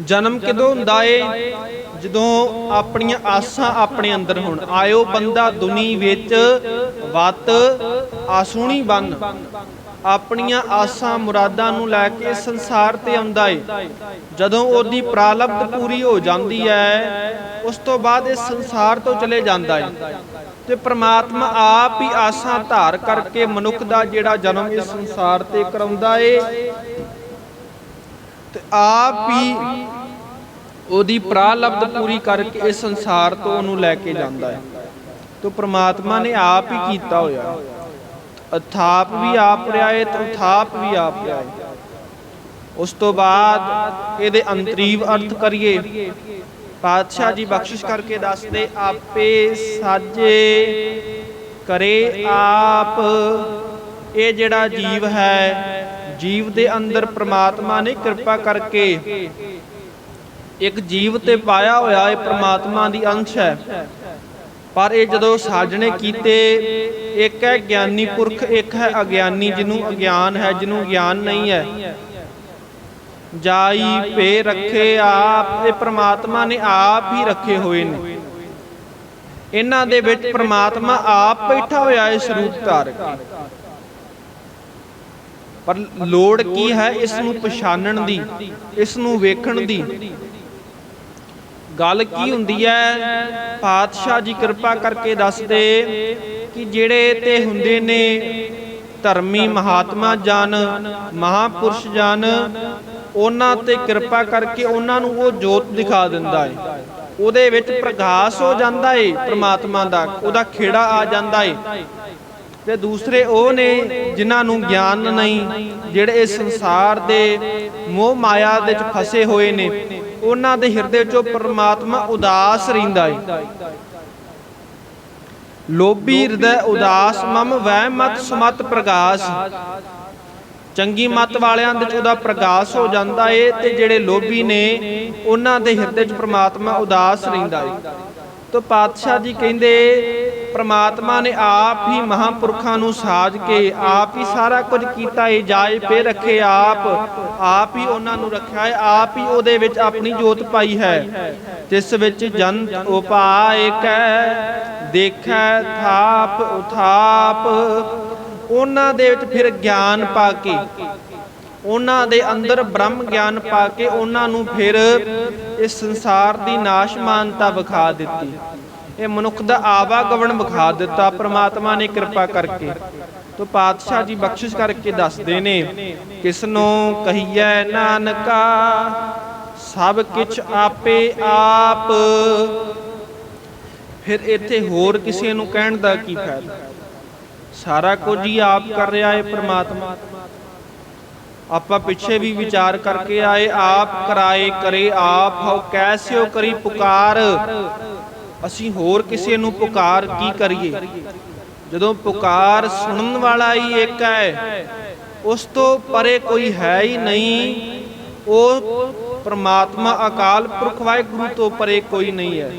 ਜਨਮ ਕਿਦੋਂ ਹੁੰਦਾ ਏ? ਜਦੋਂ ਆਪਣੀਆਂ ਆਸਾਂ ਆਪਣੇ ਅੰਦਰ ਹੋਣ। ਆਇਓ ਬੰਦਾ ਦੁਨੀ ਵਿੱਚ ਵਤ ਆਸੂਣੀ ਬਨ ਆਪਣੀਆਂ ਆਸਾਂ ਮੁਰਾਦਾਂ ਨੂੰ ਲੈ ਕੇ ਸੰਸਾਰ ਤੇ ਆਉਂਦਾ ਏ। ਜਦੋਂ ਉਹਦੀ ਪ੍ਰਾਲਬਧ ਪੂਰੀ ਹੋ ਜਾਂਦੀ ਹੈ, ਉਸ ਤੋਂ ਬਾਅਦ ਇਹ ਸੰਸਾਰ ਤੋਂ ਚਲੇ ਜਾਂਦਾ ਏ। ਤੇ ਪ੍ਰਮਾਤਮਾ ਆਪ ਹੀ ਆਸਾਂ ਧਾਰ ਕਰਕੇ ਮਨੁੱਖ ਦਾ ਜਿਹੜਾ ਜਨਮ ਇਸ ਸੰਸਾਰ ਤੇ ਕਰਾਉਂਦਾ ਏ ਤੇ ਆਪ ਹੀ ਉਹਦੀ ਪ੍ਰਾਲਬਧ ਪੂਰੀ ਕਰਕੇ ਇਸ ਸੰਸਾਰ ਤੋਂ ਉਹਨੂੰ ਲੈ ਕੇ ਜਾਂਦਾ ਹੈ। ਤੋ ਪ੍ਰਮਾਤਮਾ ਨੇ ਆਪ ਹੀ ਕੀਤਾ ਹੋਇਆ। ਅਥਾਪ ਵੀ ਆਪ ਰਿਹਾ ਹੈ ਤੇ ਉਥਾਪ ਵੀ ਆਪ ਰਿਹਾ ਹੈ। ਉਸ ਤੋਂ ਬਾਅਦ ਇਹਦੇ ਅੰਤਰੀਵ ਅਰਥ ਕਰੀਏ। ਪਾਤਸ਼ਾਹ ਜੀ ਬਖਸ਼ਿਸ਼ ਕਰਕੇ ਦੱਸਦੇ, ਆਪੇ ਸਾਜੇ ਕਰੇ ਆਪ, ਇਹ ਜਿਹੜਾ ਜੀਵ ਹੈ ਜੀਵ ਦੇ ਅੰਦਰ ਪ੍ਰਮਾਤਮਾ ਨੇ ਕਿਰਪਾ ਕਰਕੇ ਇੱਕ ਜੀਵ ਤੇ ਪਾਇਆ ਹੋਇਆ ਇਹ ਪ੍ਰਮਾਤਮਾ ਦੀ ਅੰਸ਼ ਹੈ। ਪਰ ਇਹ ਜਦੋਂ ਸਾਜਣੇ ਕੀਤੇ, ਇੱਕ ਹੈ ਗਿਆਨੀ ਪੁਰਖ, ਇੱਕ ਹੈ ਅਗਿਆਨੀ, ਜਿਹਨੂੰ ਅਗਿਆਨ ਹੈ, ਜਿਹਨੂੰ ਗਿਆਨ ਨਹੀਂ ਹੈ। ਜਾਈ ਪੇ ਰੱਖੇ ਆਪ, ਇਹ ਪ੍ਰਮਾਤਮਾ ਨੇ ਆਪ ਹੀ ਰੱਖੇ ਹੋਏ ਨੇ। ਇਹਨਾਂ ਦੇ ਵਿੱਚ ਪ੍ਰਮਾਤਮਾ ਆਪ ਬੈਠਾ ਹੋਇਆ ਇਸ ਰੂਪ ਧਾਰ ਕੇ ਪਰ ਲੋੜ ਕੀ ਹੈ ਇਸ ਨੂੰ ਪਛਾਣਨ ਦੀ, ਇਸ ਨੂੰ ਵੇਖਣ ਦੀ? ਗੱਲ ਕੀ ਹੁੰਦੀ ਹੈ? ਪਾਤਸ਼ਾਹ ਜੀ ਕਿਰਪਾ ਕਰਕੇ ਦੱਸਦੇ ਕਿ ਜਿਹੜੇ ਤੇ ਹੁੰਦੇ ਨੇ, ਧਰਮੀ ਮਹਾਤਮਾ ਜਨ, ਮਹਾਪੁਰਸ਼ ਜਨ, ਉਹਨਾਂ ਤੇ ਕਿਰਪਾ ਕਰਕੇ ਉਹਨਾਂ ਨੂੰ ਉਹ ਜੋਤ ਦਿਖਾ ਦਿੰਦਾ ਹੈ ਉਹਦੇ ਵਿੱਚ ਪ੍ਰਕਾਸ਼ ਹੋ ਜਾਂਦਾ ਏ ਪ੍ਰਮਾਤਮਾ ਦਾ, ਉਹਦਾ ਖੇੜਾ ਆ ਜਾਂਦਾ ਏ। ਤੇ ਦੂਸਰੇ ਉਹ ਨੇ ਜਿਨ੍ਹਾਂ ਨੂੰ ਗਿਆਨ ਨਹੀਂ, ਜਿਹੜੇ ਇਸ ਸੰਸਾਰ ਦੇ ਮੋਹ ਮਾਇਆ ਦੇ ਵਿੱਚ ਫਸੇ ਹੋਏ ਨੇ। ਉਹਨਾਂ ਦੇ ਹਿਰਦੇ 'ਚੋਂ ਪ੍ਰਮਾਤਮਾ ਉਦਾਸ ਰਹਿੰਦਾ ਏ। ਲੋਭੀ ਹਿਰਦੈ ਉਦਾਸ, ਮਮ ਵੈ ਮਤ ਸਮਤ ਪ੍ਰਗਾਸ। ਚੰਗੀ ਮਤ ਵਾਲਿਆਂ ਦੇ 'ਚ ਉਹਦਾ ਪ੍ਰਕਾਸ਼ ਹੋ ਜਾਂਦਾ ਏ ਤੇ ਜਿਹੜੇ ਲੋਭੀ ਨੇ, ਉਹਨਾਂ ਦੇ ਹਿਰਦੇ 'ਚ ਪ੍ਰਮਾਤਮਾ ਉਦਾਸ ਰਹਿੰਦਾ ਏ। ਤੋ ਪਾਤਸ਼ਾਹ ਜੀ ਕਹਿੰਦੇ, ਪ੍ਰਮਾਤਮਾ ਨੇ ਆਪ ਹੀ ਮਹਾਪੁਰਖਾਂ ਨੂੰ ਸਾਜ ਕੇ ਆਪ ਹੀ ਸਾਰਾ ਕੁਝ ਕੀਤਾ ਏ, ਜਾਏ ਪੇ ਰੱਖੇ ਆਪ। ਆਪ ਹੀ ਉਹਨਾਂ ਨੂੰ ਰੱਖਿਆ ਹੈ ਆਪ ਹੀ ਉਹਦੇ ਵਿੱਚ ਆਪਣੀ ਜੋਤ ਪਾਈ ਹੈ। ਜਿਸ ਵਿੱਚ ਜਨ ਉਪਾਇ ਕੈ ਦੇਖੈ ਥਾਪ ਉਥਾਪ, ਉਹਨਾਂ ਦੇ ਵਿੱਚ ਫਿਰ ਗਿਆਨ ਪਾ ਕੇ ਉਹਨਾਂ ਦੇ ਅੰਦਰ ਬ੍ਰਹਮ ਗਿਆਨ ਪਾ ਕੇ ਉਹਨਾਂ ਨੂੰ ਫਿਰ ਇਸ ਸੰਸਾਰ ਦੀ ਨਾਸ਼ਮਾਨਤਾ ਵਿਖਾ ਦਿੱਤੀ। ਇਹ ਮਨੁੱਖ ਦਾ ਆਵਾਗਮਨ ਵਿਖਾ ਦਿੱਤਾ, ਪ੍ਰਮਾਤਮਾ ਨੇ ਕਿਰਪਾ ਕਰਕੇ। ਤੋ ਪਾਤਸ਼ਾਹ ਜੀ ਬਖਸ਼ਿਸ਼ ਕਰਕੇ ਦੱਸਦੇ ਨੇ ਕਿਸ ਕਹੀਐ ਨਾਨਕਾ, ਸਭ ਕਿਛ ਆਪੇ ਆਪ। ਫਿਰ ਇੱਥੇ ਹੋਰ ਕਿਸੇ ਨੂੰ ਕਹਿਣ ਦਾ ਕੀ ਫਾਇਦਾ? ਸਾਰਾ ਕੁਝ ਹੀ ਆਪ ਕਰ ਰਿਹਾ ਹੈ ਪ੍ਰਮਾਤਮਾ। ਆਪਾਂ ਪਿੱਛੇ ਵੀ ਵਿਚਾਰ ਕਰਕੇ ਆਏ, ਆਪ ਕਰਾਏ, ਕਰੇ ਆਪ, ਹਉ ਕੈਸਿਓ ਕਰੀ ਪੁਕਾਰ। ਅਸੀਂ ਹੋਰ ਕਿਸੇ ਨੂੰ ਪੁਕਾਰ ਕੀ ਕਰੀਏ? ਜਦੋਂ ਪੁਕਾਰ ਸੁਣਨ ਵਾਲਾ ਹੀ ਇੱਕ ਹੈ, ਉਸ ਤੋਂ ਪਰੇ ਕੋਈ ਹੈ ਹੀ ਨਹੀਂ। ਉਹ ਪ੍ਰਮਾਤਮਾ ਅਕਾਲ ਪੁਰਖ ਵਾਹਿਗੁਰੂ ਤੋਂ ਪਰੇ ਕੋਈ ਨਹੀਂ ਹੈ।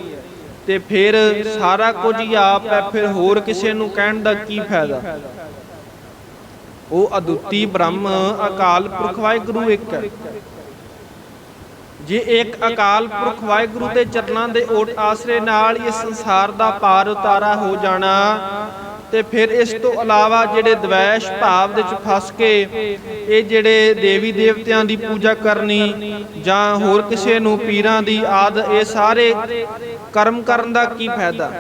ਤੇ ਫਿਰ ਸਾਰਾ ਕੁਝ ਹੀ ਆਪ ਹੈ, ਫਿਰ ਹੋਰ ਕਿਸੇ ਨੂੰ ਕਹਿਣ ਦਾ ਕੀ ਫਾਇਦਾ? ਉਹ ਅਦੁੱਤੀ ਬ੍ਰਹਮ ਅਕਾਲ ਪੁਰਖ ਵਾਹਿਗੁਰੂ ਇੱਕ ਹੈ। ਜੇ ਇੱਕ ਅਕਾਲ ਪੁਰਖ ਵਾਹਿਗੁਰੂ ਦੇ ਚਰਨਾਂ ਦੇ ਓਟ ਆਸਰੇ ਨਾਲ ਇਸ ਸੰਸਾਰ ਦਾ ਪਾਰ ਉਤਾਰਾ ਹੋ ਜਾਣਾ, ਤੇ ਫਿਰ ਇਸ ਤੋਂ ਇਲਾਵਾ ਜਿਹੜੇ ਦਵੈਸ਼ ਭਾਵ ਦੇ ਵਿੱਚ ਫਸ ਕੇ ਇਹ ਜਿਹੜੇ ਦੇਵੀ ਦੇਵਤਿਆਂ ਦੀ ਪੂਜਾ ਕਰਨੀ ਜਾਂ ਹੋਰ ਕਿਸੇ ਨੂੰ ਪੀਰਾਂ ਦੀ ਆਦ, ਇਹ ਸਾਰੇ ਕਰਮ ਕਰਨ ਦਾ ਕੀ ਫਾਇਦਾ?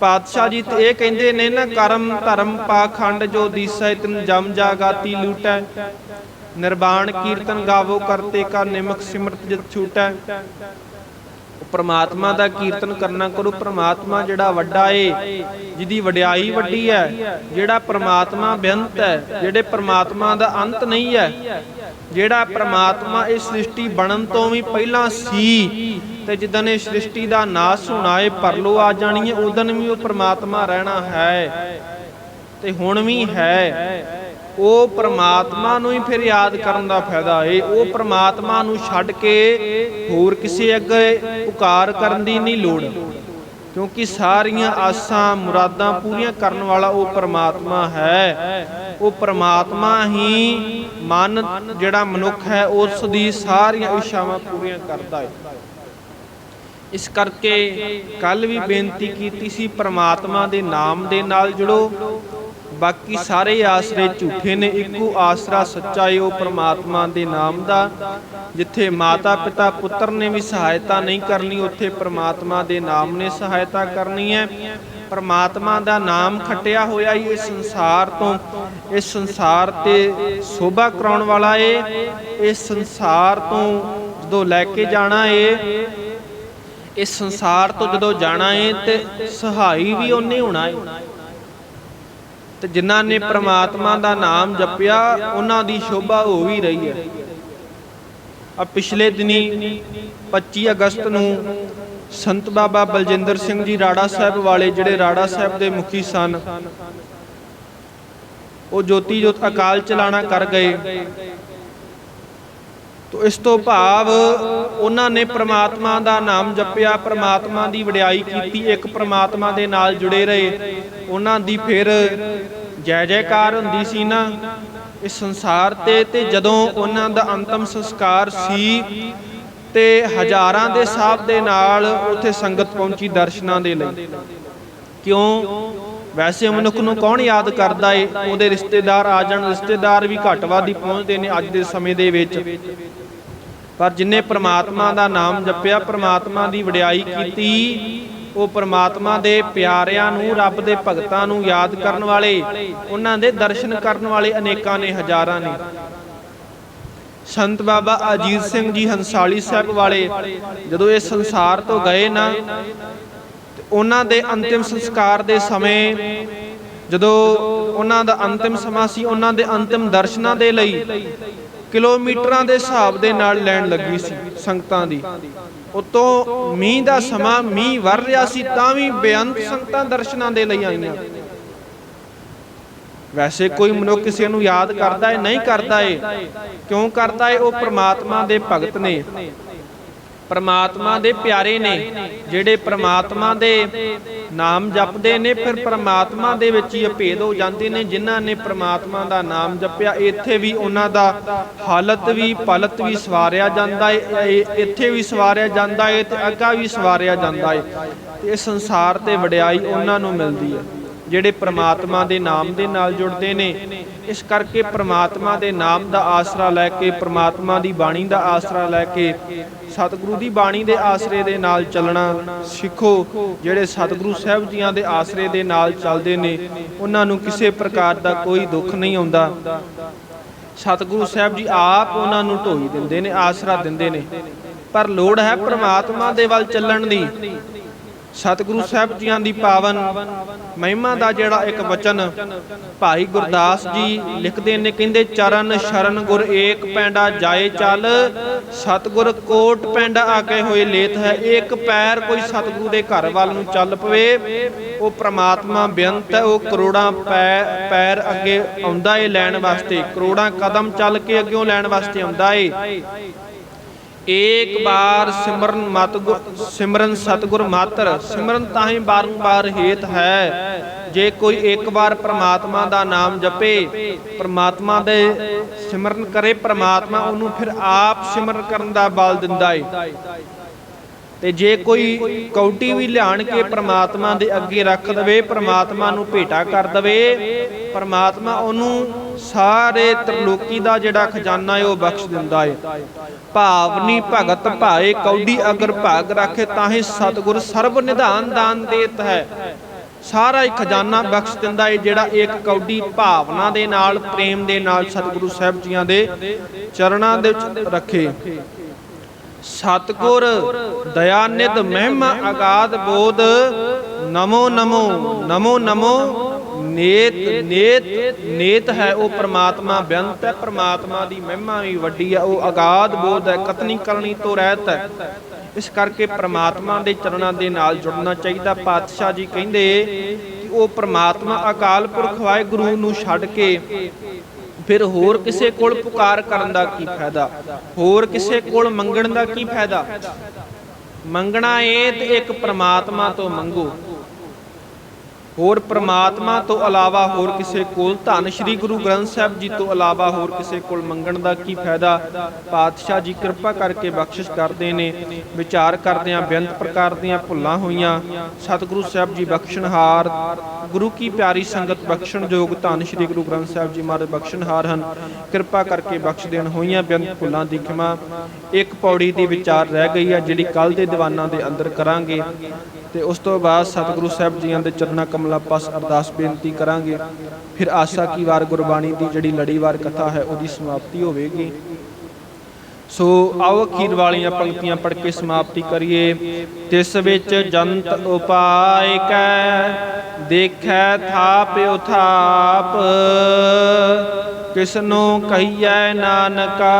ਪਾਤਸ਼ਾਹ ਜੀ ਤੇ ਇਹ ਕਹਿੰਦੇ ਨੇ ਨਾ, ਕਰਮ, ਧਰਮ, ਪਾਖੰਡ ਜੋ ਦੀਸੈ ਤਿਨ ਜਮ ਜਾਗਾਤੀ ਲੂਟੈ। ਨਿਰਵਾਣ ਕੀਰਤਨ ਗਾਵੋ ਕਰਤੇ ਕਾ ਨਿਮਕ ਸਿਮਰਤ ਜਿਤ ਛੂਟੈ। ਉਹ ਦਾ ਕੀਰਤਨ ਕਰਨਾ ਕਰੋ, ਪ੍ਰਮਾਤਮਾ ਜਿਹੜਾ ਵੱਡਾ ਏ, ਜਿਹਦੀ ਵਡਿਆਈ ਵੱਡੀ ਹੈ, ਜਿਹੜਾ ਪ੍ਰਮਾਤਮਾ ਬੇਅੰਤ ਹੈ, ਜਿਹੜੇ ਪ੍ਰਮਾਤਮਾ ਦਾ ਅੰਤ ਨਹੀਂ ਹੈ ਜਿਹੜਾ ਪ੍ਰਮਾਤਮਾ ਇਸ ਸ੍ਰਿਸ਼ਟੀ ਬਣਨ ਤੋਂ ਵੀ ਪਹਿਲਾਂ ਸੀ ਤੇ ਜਿੱਦਾਂ ਇਹ ਸ੍ਰਿਸ਼ਟੀ ਦਾ ਨਾਸ ਹੋਣਾ ਏ ਪਰਲੋ ਆ ਜਾਣੀ ਏ ਉਦੋਂ ਵੀ ਉਹ ਪ੍ਰਮਾਤਮਾ ਰਹਿਣਾ ਹੈ ਤੇ ਹੁਣ ਵੀ ਹੈ। ਉਹ ਪ੍ਰਮਾਤਮਾ ਨੂੰ ਹੀ ਫਿਰ ਯਾਦ ਕਰਨ ਦਾ ਫਾਇਦਾ ਏ। ਉਹ ਪ੍ਰਮਾਤਮਾ ਨੂੰ ਛੱਡ ਕੇ ਹੋਰ ਕਿਸੇ ਅੱਗੇ ਪੁਕਾਰ ਕਰਨ ਦੀ ਨਹੀਂ ਲੋੜ। ਕਿਉਂਕਿ ਸਾਰੀਆਂ ਆਸਾਂ ਮੁਰਾਦਾਂ ਪੂਰੀਆਂ ਕਰਨ ਵਾਲਾ ਉਹ ਪਰਮਾਤਮਾ ਹੈ। ਉਹ ਪਰਮਾਤਮਾ ਹੀ ਮਨ ਜਿਹੜਾ ਮਨੁੱਖ ਹੈ, ਉਸ ਦੀ ਸਾਰੀਆਂ ਇੱਛਾਵਾਂ ਪੂਰੀਆਂ ਕਰਦਾ ਹੈ। ਇਸ ਕਰਕੇ ਕੱਲ ਵੀ ਬੇਨਤੀ ਕੀਤੀ ਸੀ ਪਰਮਾਤਮਾ ਦੇ ਨਾਮ ਦੇ ਨਾਲ ਜੁੜੋ। ਬਾਕੀ ਸਾਰੇ ਆਸਰੇ ਝੂਠੇ ਨੇ, ਇੱਕੋ ਆਸਰਾ ਸੱਚਾ ਏ ਉਹ ਪ੍ਰਮਾਤਮਾ ਦੇ ਨਾਮ ਦਾ, ਜਿੱਥੇ ਮਾਤਾ ਪਿਤਾ ਪੁੱਤਰ ਨੇ ਵੀ ਸਹਾਇਤਾ ਨਹੀਂ ਕਰਨੀ, ਉੱਥੇ ਪ੍ਰਮਾਤਮਾ ਦੇ ਨਾਮ ਨੇ ਸਹਾਇਤਾ ਕਰਨੀ ਹੈ। ਪ੍ਰਮਾਤਮਾ ਦਾ ਨਾਮ ਖੱਟਿਆ ਹੋਇਆ ਹੀ ਇਸ ਸੰਸਾਰ ਤੋਂ, ਇਸ ਸੰਸਾਰ ਤੇ ਸੋਭਾ ਕਰਾਉਣ ਵਾਲਾ ਏ, ਇਸ ਸੰਸਾਰ ਤੋਂ ਜਦੋਂ ਲੈ ਕੇ ਜਾਣਾ ਏ, ਇਸ ਸੰਸਾਰ ਤੋਂ ਜਦੋਂ ਜਾਣਾ ਏ ਤੇ ਸਹਾਈ ਵੀ ਉਹਨੇ ਹੋਣਾ ਏ। ਤੇ ਜਿਨ੍ਹਾਂ ਨੇ ਪ੍ਰਮਾਤਮਾ ਦਾ ਨਾਮ ਜਪਿਆ ਉਹਨਾਂ ਦੀ ਸ਼ੋਭਾ ਹੋ ਵੀ ਰਹੀ ਹੈ ਆ ਪਿਛਲੇ ਦਿਨੀ 25 ਅਗਸਤ ਨੂੰ ਸੰਤ ਬਾਬਾ ਬਲਜਿੰਦਰ ਸਿੰਘ ਜੀ ਰਾੜਾ ਸਾਹਿਬ ਵਾਲੇ ਜਿਹੜੇ ਰਾੜਾ ਸਾਹਿਬ ਦੇ ਮੁਖੀ ਸਨ ਉਹ ਜੋਤੀ ਜੋਤ ਅਕਾਲ ਚਲਾਣਾ ਕਰ ਗਏ। ਤੋ ਇਸ ਤੋਂ ਭਾਵ ਉਹਨਾਂ ਨੇ ਪ੍ਰਮਾਤਮਾ ਦਾ ਨਾਮ ਜਪਿਆ, ਪ੍ਰਮਾਤਮਾ ਦੀ ਵਡਿਆਈ ਕੀਤੀ, ਇੱਕ ਪ੍ਰਮਾਤਮਾ ਦੇ ਨਾਲ ਜੁੜੇ ਰਹੇ। ਉਹਨਾਂ ਦੀ ਫਿਰ ਜੈ ਜੈਕਾਰ ਹੁੰਦੀ ਸੀ ਨਾ। ਇਸ ਸੰਸਾਰ ਤੇ ਤੇ ਜਦੋਂ ਉਹਨਾਂ ਦਾ ਅੰਤਮ ਸੰਸਕਾਰ ਸੀ ਤੇ ਹਜ਼ਾਰਾਂ ਦੇ ਸਾਹਬ ਦੇ ਨਾਲ ਉੱਥੇ ਸੰਗਤ ਪਹੁੰਚੀ ਦਰਸ਼ਨਾਂ ਦੇ ਲਈ। ਕਿਉਂ? ਵੈਸੇ ਮਨੁੱਖ ਨੂੰ ਕੌਣ ਯਾਦ ਕਰਦਾ ਏ? ਉਹਦੇ ਰਿਸ਼ਤੇਦਾਰ ਆ ਜਾਣ, ਰਿਸ਼ਤੇਦਾਰ ਵੀ ਘੱਟਵਾਦੀ ਪਹੁੰਚਦੇ ਨੇ ਅੱਜ ਦੇ ਸਮੇਂ ਦੇ ਵਿੱਚ। ਪਰ ਜਿਨੇ ਪ੍ਰਮਾਤਮਾ ਦਾ ਨਾਮ ਜਪਿਆ, ਪ੍ਰਮਾਤਮਾ ਦੀ ਵਡਿਆਈ ਕੀਤੀ, ਉਹ ਪ੍ਰਮਾਤਮਾ ਦੇ ਪਿਆਰਿਆਂ ਨੂੰ, ਰੱਬ ਦੇ ਭਗਤਾਂ ਨੂੰ ਯਾਦ ਕਰਨ ਵਾਲੇ, ਉਹਨਾਂ ਦੇ ਦਰਸ਼ਨ ਕਰਨ ਵਾਲੇ ਅਨੇਕਾਂ ਨੇ, ਹਜ਼ਾਰਾਂ ਨੇ। ਸੰਤ ਬਾਬਾ ਅਜੀਤ ਸਿੰਘ ਜੀ ਹੰਸਾਲੀ ਸਾਹਿਬ ਵਾਲੇ, ਜਦੋਂ ਇਹ ਸੰਸਾਰ ਤੋਂ ਗਏ ਨਾ ਉਹਨਾਂ ਦੇ ਅੰਤਿਮ ਸੰਸਕਾਰ ਦੇ ਸਮੇਂ, ਜਦੋਂ ਉਹਨਾਂ ਦਾ ਅੰਤਿਮ ਸਮਾਂ ਸੀ, ਉਹਨਾਂ ਦੇ ਅੰਤਿਮ ਦਰਸ਼ਨਾਂ ਦੇ ਲਈ ਕਿਲੋਮੀਟਰਾਂ ਦੇ ਹਿਸਾਬ ਦੇ ਨਾਲ ਲੈਣ ਲੱਗੀ ਸੀ ਸੰਗਤਾਂ ਦੀ। ਉਤੋਂ ਮੀਂਹ ਦਾ ਸਮਾਂ, ਮੀਂਹ ਵਰ ਰਿਹਾ ਸੀ, ਤਾਂ ਵੀ ਬੇਅੰਤ ਸੰਗਤਾਂ ਦਰਸ਼ਨਾਂ ਦੇ ਲਈ ਆਈਆਂ। ਵੈਸੇ ਕੋਈ ਮਨੁੱਖ ਕਿਸੇ ਨੂੰ ਯਾਦ ਕਰਦਾ ਹੈ ਨਹੀਂ ਕਰਦਾ ਏ, ਕਿਉਂ ਕਰਦਾ ਏ, ਉਹ ਪ੍ਰਮਾਤਮਾ ਦੇ ਭਗਤ ਨੇ। ਪਰਮਾਤਮਾ ਦੇ ਪਿਆਰੇ ਨੇ, ਜਿਹੜੇ ਪ੍ਰਮਾਤਮਾ ਦੇ ਨਾਮ ਜਪਦੇ ਨੇ, ਫਿਰ ਪ੍ਰਮਾਤਮਾ ਦੇ ਵਿੱਚ ਹੀ ਅਭੇਦ ਹੋ ਜਾਂਦੇ ਨੇ, ਜਿਨ੍ਹਾਂ ਨੇ ਪਰਮਾਤਮਾ ਦਾ ਨਾਮ ਜਪਿਆ, ਇੱਥੇ ਵੀ ਉਹਨਾਂ ਦਾ ਹਾਲਤ ਵੀ, ਪਲਤ ਵੀ ਸਵਾਰਿਆ ਜਾਂਦਾ ਹੈ ਇੱਥੇ ਵੀ ਸਵਾਰਿਆ ਜਾਂਦਾ ਏ ਤੇ ਅੱਗਾ ਵੀ ਸਵਾਰਿਆ ਜਾਂਦਾ ਏ। ਤੇ ਇਹ ਸੰਸਾਰ ਤੇ ਵਡਿਆਈ ਉਹਨਾਂ ਨੂੰ ਮਿਲਦੀ ਹੈ ਜਿਹੜੇ ਪ੍ਰਮਾਤਮਾ ਦੇ ਨਾਮ ਦੇ ਨਾਲ ਜੁੜਦੇ ਨੇ। ਇਸ ਕਰਕੇ ਪ੍ਰਮਾਤਮਾ ਦੇ ਨਾਮ ਦਾ ਆਸਰਾ ਲੈ ਕੇ, ਪ੍ਰਮਾਤਮਾ ਦੀ ਬਾਣੀ ਦਾ ਆਸਰਾ ਲੈ ਕੇ, ਸਤਿਗੁਰੂ ਦੀ ਬਾਣੀ ਦੇ ਆਸਰੇ ਦੇ ਨਾਲ ਚੱਲਣਾ ਸਿੱਖੋ। ਜਿਹੜੇ ਸਤਿਗੁਰੂ ਸਾਹਿਬ ਜੀਆਂ ਦੇ ਆਸਰੇ ਦੇ ਨਾਲ ਚੱਲਦੇ ਨੇ, ਉਹਨਾਂ ਨੂੰ ਕਿਸੇ ਪ੍ਰਕਾਰ ਦਾ ਕੋਈ ਦੁੱਖ ਨਹੀਂ ਆਉਂਦਾ। ਸਤਿਗੁਰੂ ਸਾਹਿਬ ਜੀ ਆਪ ਉਹਨਾਂ ਨੂੰ ਢੋਈ ਦਿੰਦੇ ਨੇ, ਆਸਰਾ ਦਿੰਦੇ ਨੇ। ਪਰ ਲੋੜ ਹੈ ਪ੍ਰਮਾਤਮਾ ਦੇ ਵੱਲ ਚੱਲਣ ਦੀ। ਸਤਿਗੁਰੂ ਸਾਹਿਬ ਜੀਆਂ ਦੀ ਪਾਵਨ ਮਹਿਮਾ ਦਾ ਜਿਹੜਾ ਇੱਕ ਵਚਨ ਭਾਈ ਗੁਰਦਾਸ ਜੀ ਲਿਖਦੇ ਨੇ, ਕਹਿੰਦੇ, ਚਰਨ ਸ਼ਰਨ ਗੁਰ ਏਕ ਪੈਂਡਾ ਜਾਏ ਚੱਲ, ਸਤਿਗੁਰ ਕੋਟ ਪੈਂਡਾ ਆਕੇ ਹੋਏ ਲੇਤ ਹੈ ਇੱਕ ਪੈਰ ਕੋਈ ਸਤਿਗੁਰੂ ਦੇ ਘਰ ਵੱਲ ਨੂੰ ਚੱਲ ਪਵੇ। ਉਹ ਪ੍ਰਮਾਤਮਾ ਬੇਅੰਤ ਹੈ, ਉਹ ਕਰੋੜਾਂ ਪੈ- ਪੈਰ ਅੱਗੇ ਆਉਂਦਾ ਏ ਲੈਣ ਵਾਸਤੇ, ਕਰੋੜਾਂ ਕਦਮ ਚੱਲ ਕੇ ਅੱਗਿਓਂ ਲੈਣ ਵਾਸਤੇ ਆਉਂਦਾ ਏ। ਏਕ ਬਾਰ ਸਿਮਰਨ ਮਤ ਗੁਰ ਸਿਮਰਨ ਸਤਗੁਰ ਮਾਤਰ, ਸਿਮਰਨ ਤਾਂ ਹੀ ਬਾਰੰਬਾਰ ਹੇਤ ਹੈ। ਜੇ ਕੋਈ ਇੱਕ ਵਾਰ ਪ੍ਰਮਾਤਮਾ ਦਾ ਨਾਮ ਜਪੇ, ਪ੍ਰਮਾਤਮਾ ਦੇ ਸਿਮਰਨ ਕਰੇ, ਪ੍ਰਮਾਤਮਾ ਉਹਨੂੰ ਫਿਰ ਆਪ ਸਿਮਰਨ ਕਰਨ ਦਾ ਬਲ ਦਿੰਦਾ ਏ। ਤੇ ਜੇ ਕੋਈ ਕੌਟੀ ਵੀ ਲਿਆਣ ਕੇ ਪ੍ਰਮਾਤਮਾ ਦੇ ਅੱਗੇ ਰੱਖ ਦਵੇ, ਪ੍ਰਮਾਤਮਾ ਨੂੰ ਭੇਟਾ ਕਰ ਦਵੇ, ਪ੍ਰਮਾਤਮਾ ਉਹਨੂੰ ਸਾਰੇ ਤਰਲੋਕੀ ਦਾ ਜਿਹੜਾ ਖਜ਼ਾਨਾ ਹੈ, ਉਹ ਬਖਸ਼ ਦਿੰਦਾ ਹੈ। ਭਾਵਨੀ ਭਗਤ ਭਾਏ, ਕੌਡੀ ਅਗਰ ਭਾਗ ਰੱਖੇ ਤਾਂ ਹੀ ਸਤਿਗੁਰ ਸਰਬ ਨਿਧਾਨ ਦਾਨ ਦੇਤ ਹੈ। ਸਾਰਾ ਹੀ ਖਜ਼ਾਨਾ ਬਖਸ਼ ਦਿੰਦਾ ਹੈ, ਜਿਹੜਾ ਇੱਕ ਕੌਡੀ ਭਾਵਨਾ ਦੇ ਨਾਲ, ਪ੍ਰੇਮ ਦੇ ਨਾਲ ਸਤਿਗੁਰੂ ਸਾਹਿਬ ਜੀਆਂ ਦੇ ਚਰਨਾਂ ਦੇ ਵਿੱਚ ਰੱਖੇ। ਸਤਗੁਰ ਦਇਆਨਿਧ ਮਹਿਮਾ ਅਗਾਧ ਬੋਧ, ਨਮੋ ਨਮੋ ਨਮੋ ਨਮੋ, ਨੇਤ ਨੇਤ ਨੇਤ ਹੈ ਉਹ ਪ੍ਰਮਾਤਮਾ, ਬੇਅੰਤ ਹੈ ਪ੍ਰਮਾਤਮਾ ਦੀ ਮਹਿਮਾ ਵੀ ਵੱਡੀ ਹੈ, ਉਹ ਅਗਾਧ ਬੋਧ ਹੈ, ਕਤਨੀ ਕਰਨੀ ਤੋਂ ਰਹਿਤ ਹੈ। ਇਸ ਕਰਕੇ ਪ੍ਰਮਾਤਮਾ ਦੇ ਚਰਨਾਂ ਦੇ ਨਾਲ ਜੁੜਨਾ ਚਾਹੀਦਾ। ਪਾਤਸ਼ਾਹ ਜੀ ਕਹਿੰਦੇ ਕਿ ਉਹ ਪ੍ਰਮਾਤਮਾ ਅਕਾਲ ਪੁਰਖ ਵਾਹਿਗੁਰੂ ਨੂੰ ਛੱਡ ਕੇ ਫਿਰ ਹੋਰ ਕਿਸੇ ਕੋਲ ਪੁਕਾਰ ਕਰਨ ਦਾ ਕੀ ਫਾਇਦਾ? ਹੋਰ ਕਿਸੇ ਕੋਲ ਮੰਗਣ ਦਾ ਕੀ ਫਾਇਦਾ? ਮੰਗਣਾ ਏ ਤੇ ਇੱਕ ਪ੍ਰਮਾਤਮਾ ਤੋਂ ਮੰਗੋ। ਹੋਰ ਪ੍ਰਮਾਤਮਾ ਤੋਂ ਇਲਾਵਾ ਹੋਰ ਕਿਸੇ ਕੋਲ? ਧੰਨ ਸ਼੍ਰੀ ਗੁਰੂ ਗ੍ਰੰਥ ਸਾਹਿਬ ਜੀ ਤੋਂ ਇਲਾਵਾ ਹੋਰ ਕਿਸੇ ਕੋਲ ਮੰਗਣ ਦਾ ਕੀ ਫਾਇਦਾ? ਪਾਤਸ਼ਾਹ ਜੀ ਕਿਰਪਾ ਕਰਕੇ ਬਖਸ਼ਿਸ਼ ਕਰਦੇ ਨੇ, ਵਿਚਾਰ ਕਰਦਿਆਂ ਬੇਅੰਤ ਪ੍ਰਕਾਰ ਦੀਆਂ ਭੁੱਲਾਂ ਹੋਈਆਂ। ਸਤਿਗੁਰੂ ਸਾਹਿਬ ਜੀ ਬਖਸ਼ਣਹਾਰ। ਗੁਰੂ ਕੀ ਪਿਆਰੀ ਸੰਗਤ ਬਖਸ਼ਣ ਯੋਗ ਧੰਨ ਸ਼੍ਰੀ ਗੁਰੂ ਗ੍ਰੰਥ ਸਾਹਿਬ ਜੀ ਮਹਾਰਾਜ ਬਖਸ਼ਣਹਾਰ ਹਨ। ਕਿਰਪਾ ਕਰਕੇ ਬਖਸ਼ ਦੇਣ ਹੋਈਆਂ ਬੇਅੰਤ ਭੁੱਲਾਂ ਦੀ ਖਿਮਾ। ਇੱਕ ਪੌੜੀ ਦੀ ਵਿਚਾਰ ਰਹਿ ਗਈ ਹੈ ਜਿਹੜੀ ਕੱਲ ਦੇ ਦੀਵਾਨਾਂ ਦੇ ਅੰਦਰ ਕਰਾਂਗੇ। ਤੇ ਉਸ ਤੋਂ ਬਾਅਦ ਸਤਿਗੁਰੂ ਸਾਹਿਬ ਜੀਆਂ ਦੇ ਚਰਨਾਂ ਕਮਲਾ ਪਾਸ ਅਰਦਾਸ ਬੇਨਤੀ ਕਰਾਂਗੇ। ਫਿਰ ਆਸਾ ਕੀ ਵਾਰ ਗੁਰਬਾਣੀ ਦੀ ਜਿਹੜੀ ਲੜੀਵਾਰ ਕਥਾ ਹੈ, ਉਹਦੀ ਸਮਾਪਤੀ ਹੋਵੇਗੀ। ਸੋ ਆਓ ਅਖੀਰ ਵਾਲੀਆਂ ਪੰਕਤੀਆਂ ਪੜ੍ਹ ਕੇ ਸਮਾਪਤੀ ਕਰੀਏ। ਤਿਸ ਵਿੱਚ ਜੰਤ ਉਪਾਇ ਕੈ, ਦੇਖੈ ਥਾਪ ਉਥਾਪ, ਕਿਸਨੂੰ ਕਹੀਐ ਨਾਨਕਾ,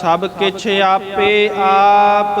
ਸਭ ਕਿਛ ਆਪੇ ਆਪ।